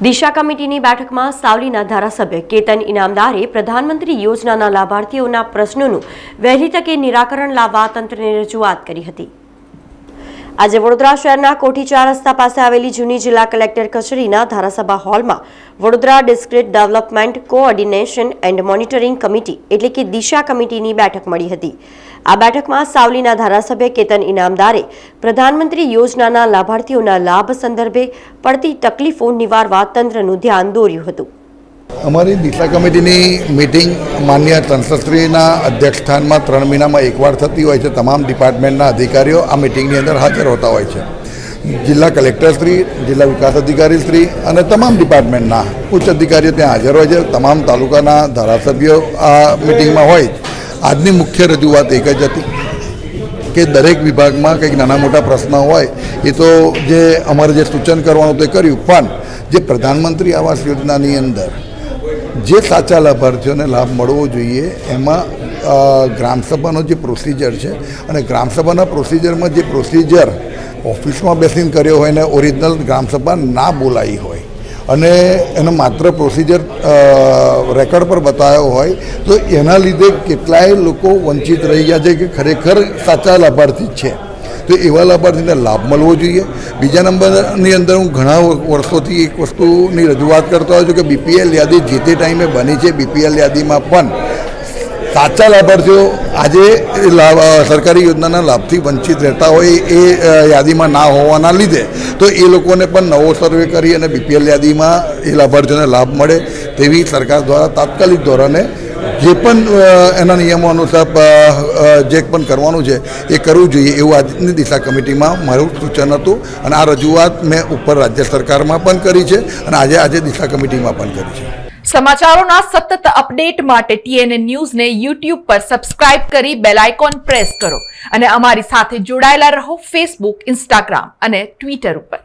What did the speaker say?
દિશા કમિટીની બેઠકમાં સાવલીના ધારાસભ્ય કેતન ઇનામદારે પ્રધાનમંત્રી યોજનાના લાભાર્થીઓના પ્રશ્નોનું વહેલી તકે નિરાકરણ લાવવા તંત્રને રજૂઆત કરી હતી. આજે વડોદરા શહેરના કોઠી ચાર રસ્તા પાસે આવેલી જૂની જિલ્લા કલેક્ટર કચેરીના ધારાસભા હોલમાં Vadodara district development coordination and monitoring committee એટલે કે દિશા કમિટીની બેઠક મળી હતી. આ બેઠકમાં સાવલીના ધારાસભ્ય કેતન ઇનામદારે પ્રધાનમંત્રી યોજનાના લાભાર્થીઓના લાભ સંદર્ભે પડતી તકલીફો નિવારવા તંત્રનું ધ્યાન દોર્યું હતું. અમારી દિશા કમિટીની મિટિંગ માન્ય તંત્રશ્રીના અધ્યક્ષસ્થાનમાં ત્રણ મહિનામાં એકવાર થતી હોય છે. તમામ ડિપાર્ટમેન્ટના અધિકારીઓ આ મિટિંગની અંદર હાજર હોતા હોય છે. જિલ્લા કલેક્ટરશ્રી જિલ્લા વિકાસ અધિકારીશ્રી અને તમામ ડિપાર્ટમેન્ટના ઉચ્ચ અધિકારીઓ ત્યાં હાજર હોય છે. તમામ તાલુકાના ધારાસભ્યો આ મિટિંગમાં હોય આજની મુખ્ય રજૂઆત એક જ હતી કે દરેક વિભાગમાં કંઈક નાના મોટા પ્રશ્નો હોય, એ તો જે અમારે જે સૂચન કરવાનું તે કર્યું. પણ જે પ્રધાનમંત્રી આવાસ યોજનાની અંદર જે સાચા લાભાર્થીઓને લાભ મળવો જોઈએ, એમાં ગ્રામસભાનો જે પ્રોસિજર છે અને ગ્રામસભાના પ્રોસિજરમાં જે પ્રોસિજર ઓફિસમાં બેસીને કર્યો હોય ને ઓરિજિનલ ગ્રામસભા ના બોલાવી હોય અને એનો માત્ર પ્રોસિજર રેકોર્ડ પર બતાવ્યો હોય, તો એના લીધે કેટલાય લોકો વંચિત રહી ગયા છે કે ખરેખર સાચા લાભાર્થી છે. તો એવા લાભાર્થીને લાભ મળવો જોઈએ. બીજા નંબરની અંદર હું ઘણા વર્ષોથી એક વસ્તુની રજૂઆત કરતો આવ્યો છું કે બીપીએલ યાદી જે તે ટાઈમે બની છે, બીપીએલ યાદીમાં પણ સાચા લાભાર્થીઓ આજે લાભ, સરકારી યોજનાના લાભથી વંચિત રહેતા હોય એ યાદીમાં ના હોવાના લીધે તો એ લોકોને પણ નવો સર્વે કરી અને બીપીએલ યાદીમાં એ લાભાર્થીઓને લાભ મળે તેવી સરકાર દ્વારા તાત્કાલિક ધોરણે જે પણ એના નિયમો અનુસાર જે પણ કરવાનું છે, એ કરવું જોઈએ એવું આજની દિશા કમિટીમાં મારું સૂચન હતું અને આ રજૂઆત મેં ઉપર રાજ્ય સરકારમાં પણ કરી છે અને આજે આજે દિશા કમિટીમાં પણ કરી છે. સમાચારોના સતત અપડેટ માટે ટીએનએ ન્યૂઝને યુટ્યુબ પર સબસ્ક્રાઇબ કરી બેલ આઇકોન પ્રેસ કરો અને અમારી સાથે જોડાયેલા રહો ફેસબુક, ઇન્સ્ટાગ્રામ અને ટ્વિટર ઉપર.